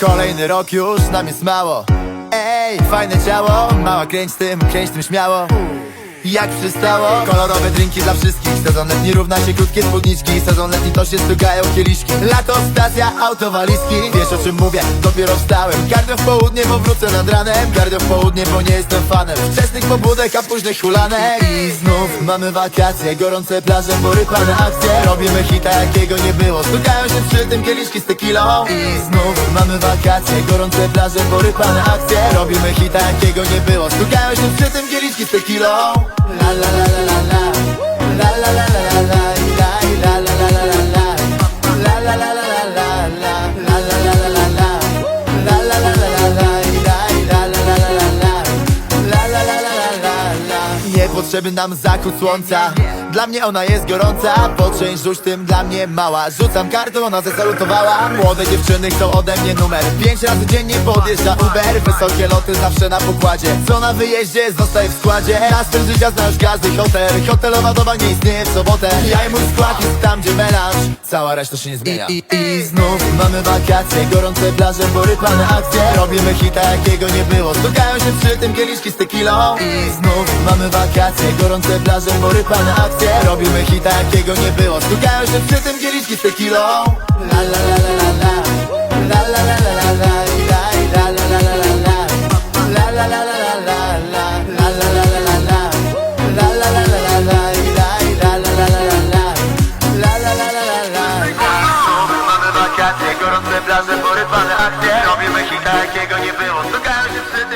Kolejny rok już nam jest mało. Ej, fajne ciało, mała kręć tym, kręć tym śmiało jak przystało? Kolorowe drinki dla wszystkich. Sezon letni równa się krótkie spódniczki. Sezon letni to się stukają kieliszki. Lato, stacja, autowalizki Wiesz o czym mówię, dopiero wstałem. Gardę w południe, bo wrócę nad ranem. Gardę w południe, bo nie jestem fanem. Wczesnych pobudek, a późnych hulanek. I znów mamy wakacje. Gorące plaże, porypane akcje. Robimy hita, jakiego nie było. Stukają się przy tym kieliszki z tequilą. I znów mamy wakacje. Gorące plaże, porypane akcje. Robimy hita, jakiego nie było. Stukają się przy tym kieliszki z tequilą la la la La la la Niepotrzebny nam zachód słońca. Dla mnie ona jest gorąca Poczęść rzuć tym dla mnie mała. Rzucam kartą, ona zasalutowała. Młode dziewczyny chcą ode mnie numer. Pięć razy dziennie podjeżdża Uber. Wysokie loty zawsze na pokładzie. Co na wyjeździe zostaje w składzie. Na styl życia znasz każdy hotel. Hotelowa doba nie istnieje w sobotę. Ja i mój skład jest tam gdzie melanż. Cała reszta się nie zmienia. I, i, i znów mamy wakacje Gorące plaże, porypane akcje. Robimy hita jakiego nie było. Stukają się przy tym kieliszki z tequilą. I znów mamy wakacje Gorące plaże, porypane akcje Robimy hita jakiego nie było Stukają się przy tym kieliszki z tequilą La la la la la la La la la la la la La la la la la la La la la la la la la La la la la la la La la la la la gorące plaże, porypane akcje Robimy hita jakiego nie było Stukają się przy